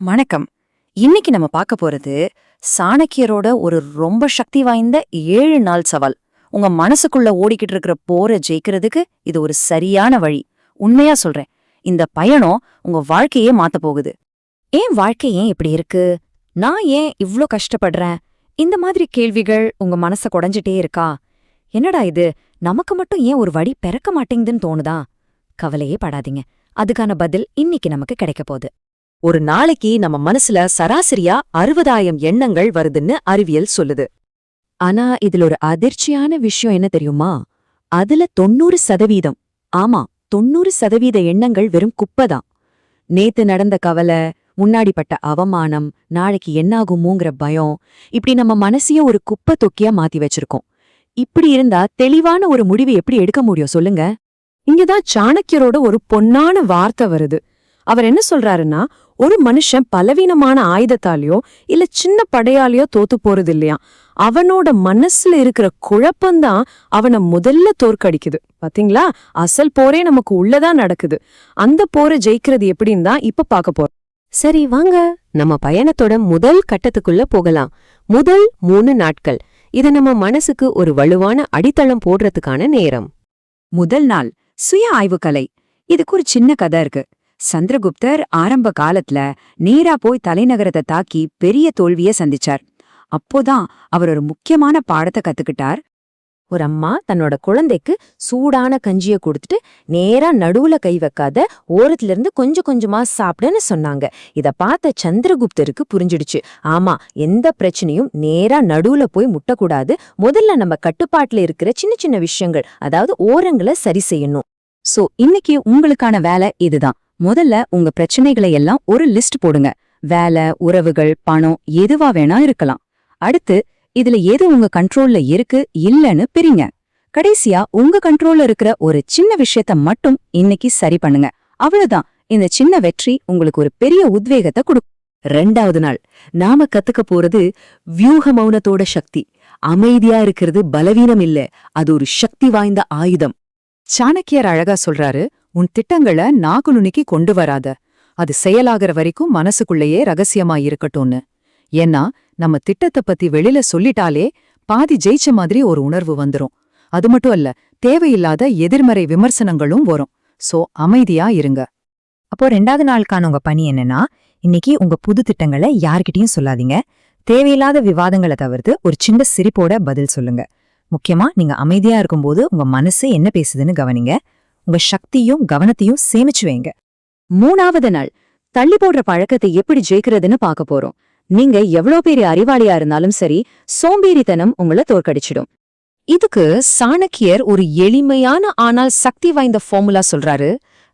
வணக்கம். இன்னைக்கு நம்ம பார்க்க போறது சாணக்கியரோட ஒரு ரொம்ப சக்தி வாய்ந்த ஏழு நாள் சவால். உங்க மனசுக்குள்ள ஓடிக்கிட்டு இருக்கிற போரை ஜெயிக்கிறதுக்கு இது ஒரு சரியான வழி. உண்மையா சொல்றேன். இந்த பயணம் உங்க வாழ்க்கையே மாத்த போகுது. ஏன் வாழ்க்கை ஏன் இப்படி இருக்கு? நான் ஏன் இவ்ளோ கஷ்டப்படுறேன்? இந்த மாதிரி கேள்விகள் உங்க மனச குடஞ்சிட்டே இருக்கா? என்னடா இது? நமக்கு மட்டும் ஏன் ஒரு வழி பிறக்க மாட்டேங்குதுன்னு தோணுதா? கவலையே படாதீங்க. அதுக்கான பதில் இன்னைக்கு நமக்கு கிடைக்க போகுது. ஒரு நாளைக்கு நம்ம மனசுல சராசரியா அறுபதாயிரம் எண்ணங்கள் வருதுன்னு அறிவியல் சொல்லுது. ஆனா இதுல ஒரு அதிர்ச்சியான விஷயம் என்ன தெரியுமா? அதுல தொண்ணூறு சதவீதம் ஆமா தொண்ணூறு சதவீத எண்ணங்கள் வெறும் குப்பைதான் நேத்து நடந்த கவலை முன்னாடி பட்ட அவமானம் நாளைக்கு என்னாகுமோங்கிற பயம் இப்படி நம்ம மனசையே ஒரு குப்பை தொக்கியா மாத்தி வச்சிருக்கோம். இப்படி இருந்தா தெளிவான ஒரு முடிவு எப்படி எடுக்க முடியும் சொல்லுங்க? இங்கதான் சாணக்கியரோட ஒரு பொன்னான வார்த்தை வருது. அவர் என்ன சொல்றாருன்னா ஒரு மனுஷன் பலவீனமான ஆயுதத்தாலேயோ இல்ல சின்ன படையாலேயோ தோத்து போறது இல்லையா? அவனோட மனசுல இருக்கிற குழப்பம்தான் அவனை முதல்ல தோற்கடிக்குது. பாத்தீங்களா? அசல் போரே நமக்கு உள்ளதான் நடக்குது. அந்த போரை ஜெயிக்கிறது எப்படின்னு தான் இப்ப பார்க்க போறோம். சரி வாங்க. நம்ம பயணத்தோட முதல் கட்டத்துக்குள்ள போகலாம். முதல் மூணு நாட்கள். இது நம்ம மனசுக்கு ஒரு வலுவான அடித்தளம் போடுறதுக்கான நேரம். முதல் நாள். சுய ஆய்வுக்கலை. இதுக்கு ஒரு சின்ன கதை இருக்கு. சந்திரகுப்தர் ஆரம்ப காலத்துல நேரா போய் தலைநகரத்தை தாக்கி பெரிய தோல்விய சந்திச்சார். அப்போதான் அவர் ஒரு முக்கியமான பாடத்தை கத்துக்கிட்டார். ஒரு அம்மா தன்னோட குழந்தைக்கு சூடான கஞ்சிய கொடுத்துட்டு நேரா நடுவுல கை வைக்காத ஓரத்துல இருந்து கொஞ்சம் கொஞ்சமா சாப்பிடுன்னு சொன்னாங்க. இத பார்த்த சந்திரகுப்தருக்கு புரிஞ்சிடுச்சு. ஆமா எந்த பிரச்சனையும் நேரா நடுவுல போய் முட்டக்கூடாது. முதல்ல நம்ம கட்டுப்பாட்டுல இருக்கிற சின்ன சின்ன விஷயங்கள் அதாவது ஓரங்களை சரி செய்யணும். சோ இன்னைக்கு உங்களுக்கான வேலை இதுதான். முதல்ல உங்க பிரச்சனைகளை எல்லாம் ஒரு லிஸ்ட் போடுங்க. வேலை உறவுகள் பணம் எதுவா வேணா இருக்கலாம். அடுத்து இதுல எது உங்க கண்ட்ரோல்ல இருக்கு இல்லன்னு பிரிங்க. கடைசியா உங்க கண்ட்ரோல்ல இருக்கிற ஒரு சின்ன விஷயத்த மட்டும் இன்னைக்கு சரி பண்ணுங்க. அவ்வளவுதான். இந்த சின்ன வெற்றி உங்களுக்கு ஒரு பெரிய உத்வேகத்தை கொடுக்கும். ரெண்டாவது நாள். நாம கத்துக்க போறது வியூக மௌனத்தோட சக்தி. அமைதியா இருக்கிறது பலவீனம் இல்ல. அது ஒரு சக்தி வாய்ந்த ஆயுதம். சாணக்கியர் அழகா சொல்றாரு உன் திட்டங்கள நாகுலுனிக்கு கொண்டு வராத. அது செயலாகிற வரைக்கும் மனசுக்குள்ளேயே ரகசியமா இருக்கட்டும்னு. ஏன்னா நம்ம திட்டத்தை பத்தி வெளியில சொல்லிட்டாலே பாதி ஜெயிச்ச மாதிரி ஒரு உணர்வு வந்துரும். அது மட்டும் அல்ல தேவையில்லாத எதிர்மறை விமர்சனங்களும் வரும். சோ அமைதியா இருங்க. அப்போ ரெண்டாவது நாளுக்கான உங்க பணி என்னன்னா இன்னைக்கு உங்க புது திட்டங்களை யார்கிட்டயும் சொல்லாதீங்க. தேவையில்லாத விவாதங்களை தவிர்த்து ஒரு சின்ன சிரிப்போட பதில் சொல்லுங்க. முக்கியமா நீங்க அமைதியா இருக்கும்போது உங்க மனசு என்ன பேசுதுன்னு கவனிங்க. உங்க சக்தியும் கவனத்தையும் சேமிச்சு வைங்க. மூணாவது நாள் தள்ளி போடுற பழக்கத்தை எப்படி ஜெயிக்கிறதுன்னு பார்க்க போறோம். நீங்க எவ்வளோ பெரிய அறிவாளியா இருந்தாலும் சரி சோம்பேறித்தனம் உங்களை தோற்கடிச்சிடும். இதுக்கு சாணக்கியர் ஒரு எளிமையான ஆனால் சக்தி வாய்ந்த ஃபார்முலா சொல்றாரு.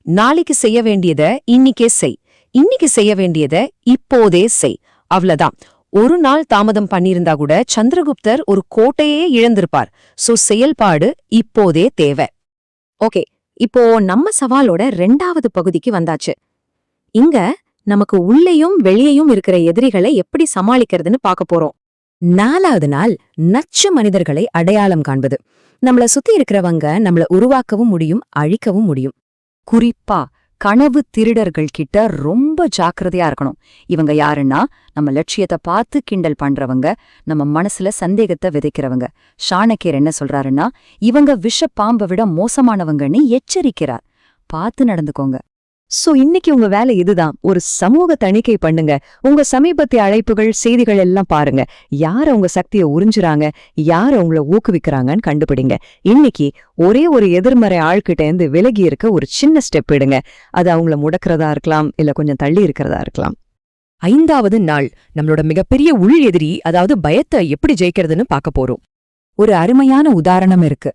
நாளைக்கு செய்ய வேண்டியத இன்னிக்கே செய். இன்னைக்கு செய்ய வேண்டியத இப்போதே செய். அவ்வளவுதான். ஒரு நாள் தாமதம் பண்ணியிருந்தா கூட சந்திரகுப்தர் ஒரு கோட்டையே இழந்திருப்பார். சோ செயல்பாடு இப்போதே தேவை. ஓகே. இப்போ நம்ம சவாலோட ரெண்டாவது பகுதிக்கு வந்தாச்சு. இங்க நமக்கு உள்ளேயும் வெளியேயும் இருக்கிற எதிரிகளை எப்படி சமாளிக்கிறதுன்னு பார்க்க போறோம். நாலாவது நாள் நச்சு மனிதர்களை அடையாளம் காண்பது. நம்மள சுத்தி இருக்கிறவங்க நம்மள உருவாக்கவும் முடியும் அழிக்கவும் முடியும். குறிப்பா கனவு திருடர்கள் கிட்ட ரொம்ப ஜாக்கிரதையா இருக்கணும். இவங்க யாருன்னா நம்ம லட்சியத்தை பார்த்து கிண்டல் பண்றவங்க நம்ம மனசுல சந்தேகத்தை விதைக்கிறவங்க. ஷானக்கியர் என்ன சொல்றாருன்னா இவங்க விஷ பாம்பை விட மோசமானவங்கன்னு எச்சரிக்கிறார். பார்த்து நடந்துக்கோங்க. சோ இன்னைக்கு உங்க வேலை இதுதான். ஒரு சமூக தணிக்கை பண்ணுங்க. உங்க சமீபத்திய அழைப்புகள் செய்திகள் எல்லாம் பாருங்க. யார உங்க சக்தியை உறிஞ்சுறாங்க? யார உங்களை ஊக்குவிக்கிறாங்கன்னு கண்டுபிடிங்க. இன்னைக்கு ஒரே ஒரு எதிர்மறை ஆள்கிட்ட இருந்து விலகி இருக்க ஒரு சின்ன ஸ்டெப் எடுங்க. அது அவங்கள முடக்கிறதா இருக்கலாம் இல்ல கொஞ்சம் தள்ளி இருக்கிறதா இருக்கலாம். ஐந்தாவது நாள். நம்மளோட மிகப்பெரிய உள் எதிரி அதாவது பயத்தை எப்படி ஜெயிக்கிறதுன்னு பார்க்க போறோம். ஒரு அருமையான உதாரணம் இருக்கு.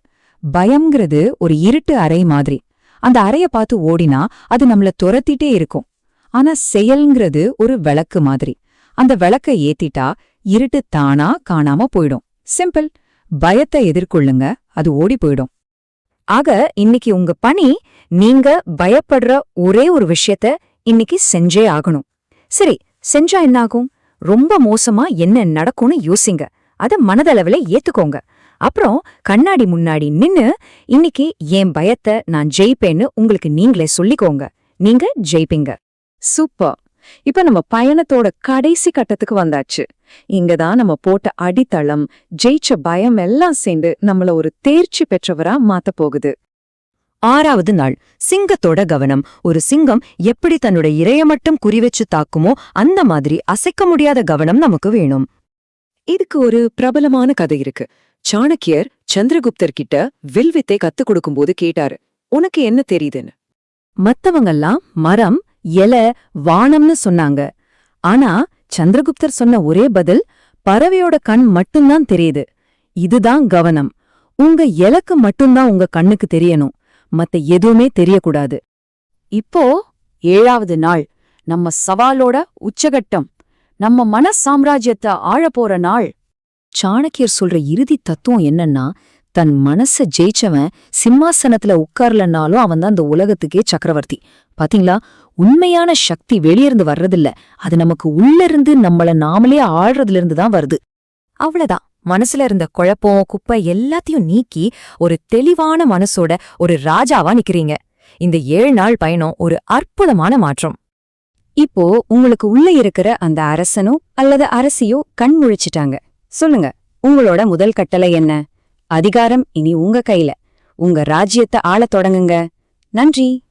பயம்ங்கிறது ஒரு இருட்டு அறை மாதிரி. அந்த அறைய பார்த்து ஓடினா அது நம்மள துரத்திட்டே இருக்கும். ஆனா செயல்ங்கிறது ஒரு விளக்கு மாதிரி. அந்த விளக்க ஏத்திட்டா இருட்டு தானா காணாம போயிடும். சிம்பிள். பயத்தை எதிர்கொள்ளுங்க அது ஓடி போயிடும். ஆக இன்னைக்கு உங்க பணி நீங்க பயப்படுற ஒரே ஒரு விஷயத்த இன்னைக்கு செஞ்சே ஆகணும். சரி செஞ்சா என்னாகும்? ரொம்ப மோசமா என்ன நடக்கும்னு யோசிங்க. அத மனதளவுல ஏத்துக்கோங்க. அப்புறம் கண்ணாடி முன்னாடி நின்னு இன்னைக்கு என் பயத்தை நான் ஜெயிப்பேன்னு உங்களுக்கு நீங்களே சொல்லிக்கோங்க. நீங்க ஜெயிப்பீங்க. சூப்பர். இப்ப நம்ம பயணத்தோட கடைசி கட்டத்துக்கு வந்தாச்சு. இங்கதான் நம்ம போட்ட அடித்தளம் ஜெயிச்ச பயம் எல்லாம் சேர்ந்து நம்மள ஒரு தேர்ச்சி பெற்றவரா மாத்த போகுது. ஆறாவது நாள் சிங்கத்தோட கவனம். ஒரு சிங்கம் எப்படி தன்னோட இரைய மட்டும் குறிவச்சு தாக்குமோ அந்த மாதிரி அசைக்க முடியாத கவனம் நமக்கு வேணும். இதுக்கு ஒரு பிரபலமான கதை இருக்கு. சாணக்கியர் சந்திரகுப்தர் கிட்ட வில்வித்தை கத்துக் கொடுக்கும்போது கேட்டாரு உனக்கு என்ன தெரியுதுன்னு? மத்தவங்கெல்லாம் மரம் எல வானம்னு சொன்னாங்க. ஆனா சந்திரகுப்தர் சொன்ன ஒரே பதில் பறவையோட கண் மட்டும்தான் தெரியுது. இதுதான் கவனம். உங்க இலக்கு மட்டும்தான் உங்க கண்ணுக்கு தெரியணும். மத்த எதுவுமே தெரியக்கூடாது. இப்போ ஏழாவது நாள். நம்ம சவாலோட உச்சகட்டம். நம்ம மன சாம்ராஜ்யத்தை ஆழப்போற நாள். சாணக்கியர் சொல்ற இறுதி தத்துவம் என்னன்னா தன் மனச ஜெயிச்சவன் சிம்மாசனத்துல உட்கார்லன்னாலும் அவன் தான் இந்த உலகத்துக்கே சக்கரவர்த்தி. பாத்தீங்களா? உண்மையான சக்தி வெளியிருந்து வர்றதில்ல. அது நமக்கு உள்ளிருந்து நம்மள நாமளே ஆள்றதுல இருந்து தான் வருது. அவ்வளவுதான். மனசுல இருந்த குழப்பம் குப்பை எல்லாத்தையும் நீக்கி ஒரு தெளிவான மனசோட ஒரு ராஜாவா நிக்கிறீங்க. இந்த ஏழு நாள் பயணம் ஒரு அற்புதமான மாற்றம். இப்போ உங்களுக்கு உள்ள இருக்கிற அந்த அரசனோ அல்லது அரசியோ கண் முழிச்சிட்டாங்க. சொல்லுங்க உங்களோட முதல் கட்டளை என்ன? அதிகாரம் இனி உங்க கையில. உங்க ராஜ்யத்தை ஆளத் தொடங்குங்க. நன்றி.